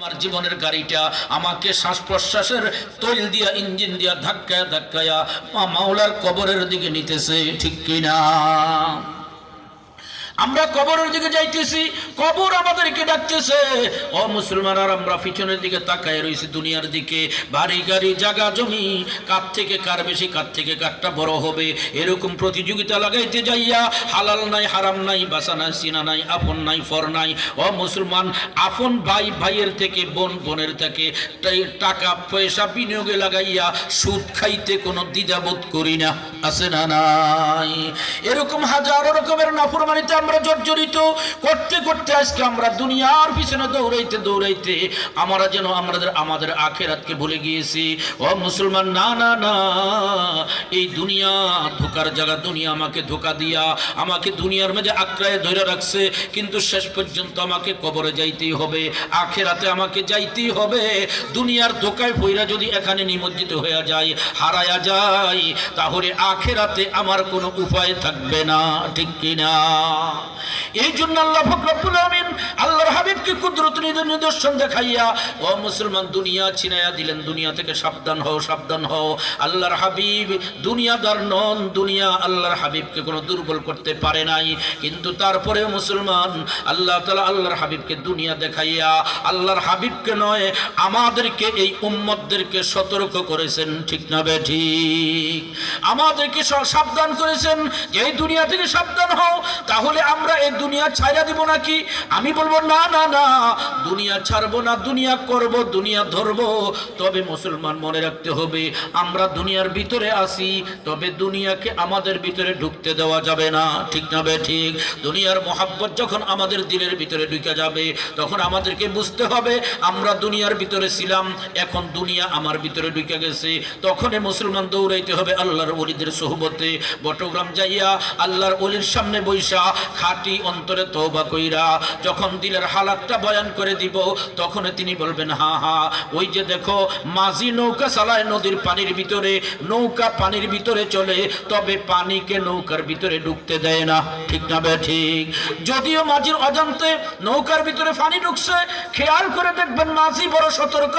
আমার জীবনের গাড়িটা আমাকে শ্বাস প্রশ্বাসের তৈল দিয়া, ইঞ্জিন দিয়া ধাক্কায় ধাক্কায়া মাওলার কবরের দিকে নিতেছে, ঠিক কিনা? আমরা কবরের দিকে যাইতেছি, কবর আমাদেরকে ডাকতেছে। ও মুসলমান, আর আমরা পিছনের দিকে তাকায় রয়েছি দুনিয়ার দিকে। বাড়ি, গাড়ি জাগা জমি, কার থেকে কার বেশি, কার থেকে কারটা বড় হবে? এরকম প্রতিযোগিতা লাগাইতে যাইয়া হালাল নাই, হারাম নাই বাসা নাই সিনা নাই, আপন নাই, ফর নাই। ও মুসলমান, আপন ভাই, ভাইয়ের থেকে, বোন, বোনের থেকে টাকা, পয়সা বিনিয়োগে লাগাইয়া সুদ খাইতে কোনো দ্বিধাবোধ করি না। আছে না নাই? এরকম হাজারো রকমের নাফরমানিতে আমরা জর্জরিত, করতে করতে আজকে আমরা দুনিয়ার পিছনে দৌড়াইতে দৌড়াইতে আমরা যেন আমাদের আমাদের আখেরাতকে ভুলে গিয়েছি। ও মুসলমান, না না না, এই দুনিয়া ধোকার জায়গা, দুনিয়া আমাকে ধোকা দিয়া, আমাকে দুনিয়ার মাঝে আক্রায় ধরে রাখছে, কিন্তু শেষ পর্যন্ত আমাকে কবরে যাইতেই হবে, আখেরাতে আমাকে যাইতেই হবে। দুনিয়ার ধোকায় পইরা যদি এখানে নিমজ্জিত হয়ে যায় হারায়া যায় তাহলে আখেরাতে আমার কোনো উপায় থাকবে না, ঠিক কিনা? এই জন্য আল্লাহ ফকরুল হাবিবকে কুদরত নিদ- নিদর্শন দেখাইয়া, ও মুসলমান, দুনিয়া ছিনাইয়া দিলেন, দুনিয়া থেকে সাবধান হও সাবধান হও। আল্লাহর হাবিব দুনিয়াদার নন, দুনিয়া আল্লাহর হাবিবকে কোনো দুর্বল করতে পারে নাই। কিন্তু তারপরেও মুসলমান, আল্লাহ তালা আল্লাহর হাবিবকে দুনিয়া দেখাইয়া, আল্লাহর হাবিবকে নয়, আমাদেরকে এই উম্মতদেরকে সতর্ক করেছেন। ঠিক না বে, ঠিক? আমাদেরকে সাবধান করেছেন যে, এই দুনিয়া থেকে সাবধান হও, তাহলে আমরা এই দুনিয়া ছাইরা দিব নাকি? আমি বলব, না না না। দুনিয়া ছাড়বো না, দুনিয়া করব, দুনিয়া ধরবো। তবে মুসলমান মনে রাখতে হবে, আমরা দুনিয়ার ভিতরে আসি তবে দুনিয়াকে আমাদের ভিতরে ঢুকতে দেওয়া যাবে না। ঠিক না বে ঠিক? দুনিয়ার মোহাব্বত যখন আমাদের দিলের ভিতরে ঢুকে যাবে, তখন আমাদেরকে বুঝতে হবে, আমরা দুনিয়ার ভিতরে ছিলাম, এখন দুনিয়া আমার ভিতরে ঢুকে গেছে। তখনই মুসলমান দৌড়াইতে হবে আল্লাহর অলিদের সোহবতে। বটগ্রাম যাইয়া আল্লাহর অলির সামনে বৈশা খাটি অন্তরে তৌবা কইরা, যখন দিলের হালাতটা বয়ান করে দিব, তখন তিনি বলবেন, হা হা, ওই যে দেখো, মাঝি নৌকা চালায় নদীর পানির ভিতরে, নৌকা পানির ভিতরে চলে, তবে পানিকে নৌকার ভিতরে ঢুকতে দেয় না। ঠিক না বে, ঠিক। যদিও মাঝির অজান্তে নৌকার ভিতরে পানি ঢুকছে, খেয়াল করে দেখবেন মাঝি বড় সতর্ক।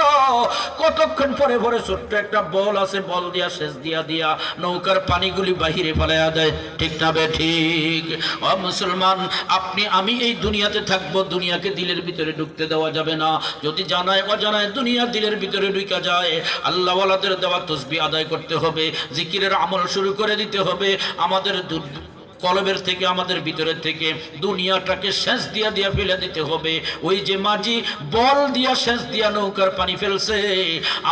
কতক্ষণ পরে পরে ছোট্ট একটা বল আছে, বল দিয়া শেষ দিয়া দিয়া নৌকার পানিগুলি বাহিরে ফেলাইয়া দেয়। ঠিক না বে, ঠিক। ও মুসলমান, আপনি, আমি এই দুনিয়াতে থাকব, দুনিয়াকে দিলের ভিতরে ঢুকতে দেওয়া যাবে না। যদি জানায় অজানায় দুনিয়া দিলের ভিতরে ঢুকা যায় আল্লাহ ওয়ালাদের দেওয়া তসবি আদায় করতে হবে, জিকিরের আমল শুরু করে দিতে হবে। আমাদের কলবের থেকে, আমাদের ভিতরের থেকে দুনিয়াটাকে শেষ দিয়া দিয়া ফেলে দিতে হবে। ওই যে মাঝি বল দিয়া শেষ দিয়া নৌকার পানি ফেলছে,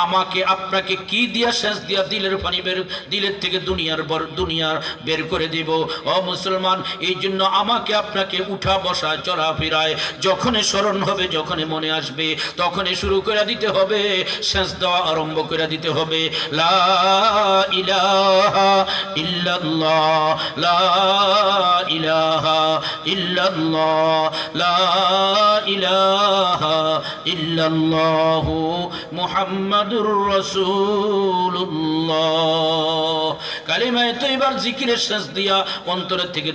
আমাকে আপনাকে কি দিয়া শেষ দিয়া দিলের পানি বের, দিলের থেকে দুনিয়ার বর দুনিয়ার বের করে দিব। ও মুসলমান, এই জন্য আমাকে আপনাকে উঠা বসা চলাফেরায় যখনই স্মরণ হবে, যখনই মনে আসবে, তখনই শুরু করে দিতে হবে শেষ দেওয়া আরম্ভ করে দিতে হবে। লা ইলাহা ইল্লাল্লাহ, লা ইলাহা লা ইলাহা মুহাম্মাদুর তৈবার জিকিরের শেষ দিয়া অন্তরের থেকে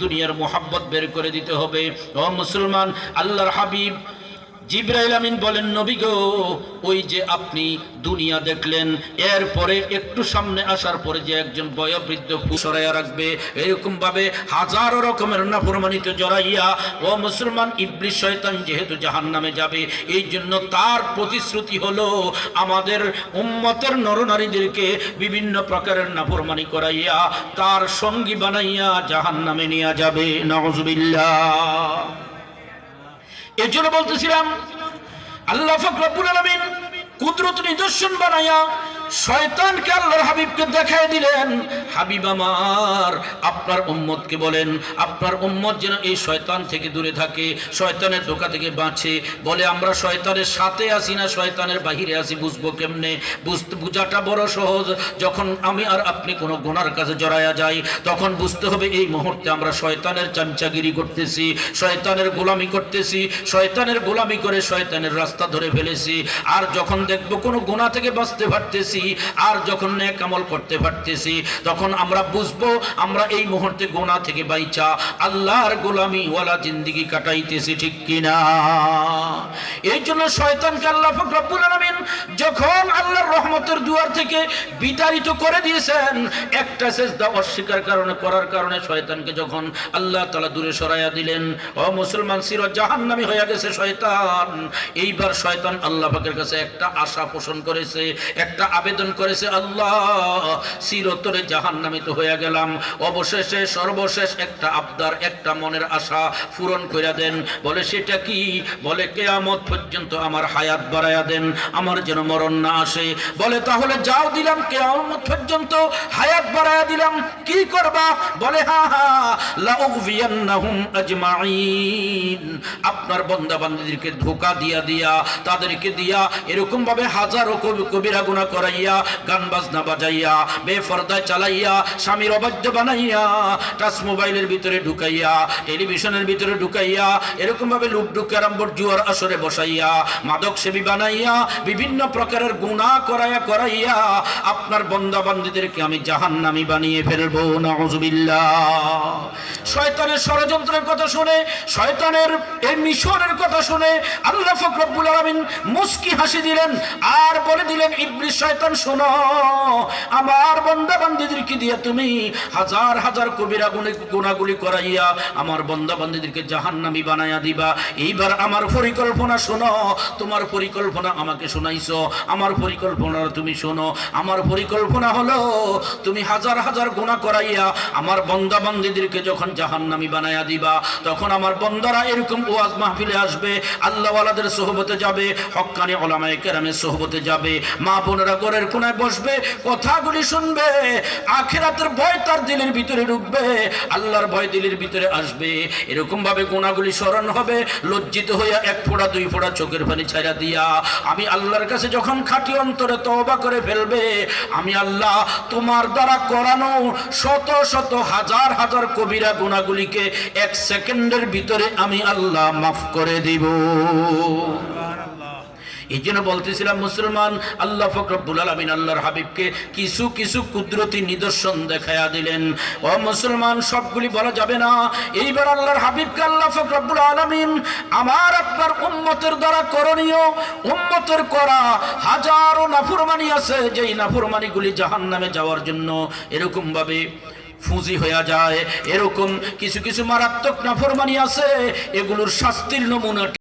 দুনিয়ার মোহাব্বত বের করে দিতে হবে। ও মুসলমান, আল্লাহর হাবিব জিব্রাইল আমিন বলেন, নবী গো, ওই যে আপনি দুনিয়া দেখলেন, এরপরে একটু সামনে আসার পরে যে একজন বয়োবৃদ্ধ সরাইয়া রাখবে এরকম ভাবে হাজারো রকমের নাফরমানিতে জড়াইয়া, ও মুসলমান ইবলিশ শয়তান যেহেতু জাহান নামে যাবে এই জন্য তার প্রতিশ্রুতি হলো আমাদের উম্মতের নরনারীদেরকে বিভিন্ন প্রকারের নাফরমানি করাইয়া, তার সঙ্গী বানাইয়া জাহান নামে নিয়ে যাবে। নজবিল্লাহ এর জন্য বলতেছিলাম আল্লাহ ফকরবুল আলমিন কুদরত নিদর্শন বানাইয়া শয়তানকে আল্লাহর হাবিবকে দেখাই দিলেন, হাবিব আমার, আপনার উম্মতকে বলেন, আপনার উম্মত যেন এই শয়তান থেকে দূরে থাকে, শয়তানের ধোকা থেকে বাঁচে। বলে, আমরা শয়তানের সাথে আসি না, শয়তানের বাহিরে আসি বুঝব কেমনে? বুঝতে বুঝাটা বড় সহজ। যখন আমি আর আপনি কোনো গোনার কাছে জড়ায়া যাই, তখন বুঝতে হবে এই মুহূর্তে আমরা শয়তানের চামচাগিরি করতেছি, শয়তানের গোলামি করতেছি, শয়তানের গোলামি করে শয়তানের রাস্তা ধরে ফেলেছি। আর যখন দেখব কোনো গোনা থেকে বাঁচতে পারতেছি আর যখন নেক আমল করতে পারতেছি, তখন আমরা বুঝব, আমরা এই মুহূর্তে গোনা থেকে বাইচা, আল্লাহর গোলামি ওয়ালা জিন্দিগি কাটাইতেছি ঠিক কিনা? এই জন্য শয়তানকে আল্লাহ পাক রব্বুল আলামিন যখন আল্লাহর রহমতের দুয়ার থেকে বিতাড়িত করে দিয়েছেন, একটা সেজদা অস্বীকার কারণে, করার কারণে শয়তানকে যখন আল্লাহ তাআলা দূরে সরাইয়া দিলেন, ও মুসলমান চির জাহান্নামী হয়ে গেছে শয়তান। এইবার শয়তান আল্লাহ পাকের কাছে একটা আশা পোষণ করেছে, একটা আবেদন করেছে, আল্লাহ, চিরতরে জাহান্নামী তো হয়ে গেলাম। অবশেষে সর্বশেষ একটা আবদার, একটা মনের আশা পূরণ করে দেন। বলে, সেটা কি? বলে, কেয়ামত পর্যন্ত আমার হায়াত বাড়াইয়া দেন, আমার যেন মরণ না আসে। বলে, তাহলে যাও দিলাম, কেয়ামত পর্যন্ত হায়াত বাড়াইয়া দিলাম, কি করবা? বলে, হা হা, লাউগভিয়ান্নাহুম আজমাইন আপনার বান্দা ধোকা দিয়া দিয়া, তাদেরকে দিয়া এরকম ভাবে হাজারো কবি- কবিরা গুনাহ করাইয়া গান বাজনা বাজাইয়া বেফরদায় চালাইয়া, স্বামীর অবাধ্য বানাইয়া, টাচ মোবাইলের ভিতরে ঢুকাইয়া, টেলিভিশনের ভিতরে ঢুকাইয়া এরকম ভাবে লুডু ক্যারাম জুয়ার আসরে বসাইয়া, মাদক সেবী বানাইয়া, বিভিন্ন প্রকারের গুণা করাইয়া করাইয়া, আপনার বন্দা বান্দিদেরকে আমি জাহান্নামি বানিয়ে ফেলব, নাউজুবিল্লাহ। শয়তানের ষড়যন্ত্রের কথা শুনে, শয়তানের এই মিশনের কথা শুনে আল্লাহ ফকরবুল আলমিন মুস্কি হাসি দিলেন, আর বলে দিলেন, ইবলিস শয়তান শোনো, আমার বন্দা বান্দিদেরকে দিয়ে তুমি হাজার হাজার কবিরা গুণে গুণাগুলি করাইয়া আমার বন্দা বান্দিদেরকে জাহান্নামি বানাইয়া দিবা। এইবার আমার পরিকল্পনা শোনো, তোমার পরিকল্পনা আমাকে শোনাইছো, আমার পরিকল্পনা তুমি শোনো। আমার পরিকল্পনা হলো, তুমি হাজার হাজার গুণা করাইয়া আমার বন্দা বান্দিদেরকে যখন জাহান্নামি বানাইয়া দিবা, তখন আমার বন্দারা এরকম ওয়াজ মাহফিলে আসবে, আল্লাহওয়ালাদের সোহবতে যাবে হক্কানি ওলামায়ে কেরামের সোহবতে যাবে, মা বোনেরা ঘরের কোনায় বসবে, কথাগুলি শুনবে, আখেরাতের ভয় তার দিলের ভিতরে ঢুকবে, আল্লাহর ভয় দিলের ভিতরে আসবে। এরকম ভাবে গুণাগুলি স্মরণ হবে, লজ্জিত হইয়া এক ফোঁড়া, দুই ফোঁড়া চোখের পানি ছাইরা দিয়া, আমি আল্লাহর কাছে যখন খাটি অন্তরে তওবা করে ফেলবে, আমি আল্লাহ তোমার দ্বারা করানো শত শত হাজার হাজার কবিরা গুণাগুলিকে এক সেকেন্ডের ভিতরে আমি আল্লাহ মাফ করে দিব। এই জন্য বলতেছিলাম, মুসলমান, আল্লাহ ফকরবুল আলমিন আল্লাহর হাবিবকে কিছু কিছু কুদরতি নিদর্শন দেখায়া দিলেন। ও মুসলমান, সবগুলি বলা যাবে না। এইবার আল্লাহর হাবিবকে আল্লাহ ফকরবুল আলমিন আমার আপনার উম্মতের দ্বারা করণীয়, উম্মতের করা হাজারো নাফুরমানি আছে, যেই নাফরমানিগুলি জাহান নামে যাওয়ার জন্য এরকম ভাবে ফুঁজি হইয়া যায়। এরকম কিছু কিছু মারাত্মক নাফরমানি আছে, এগুলোর শাস্তির নমুনা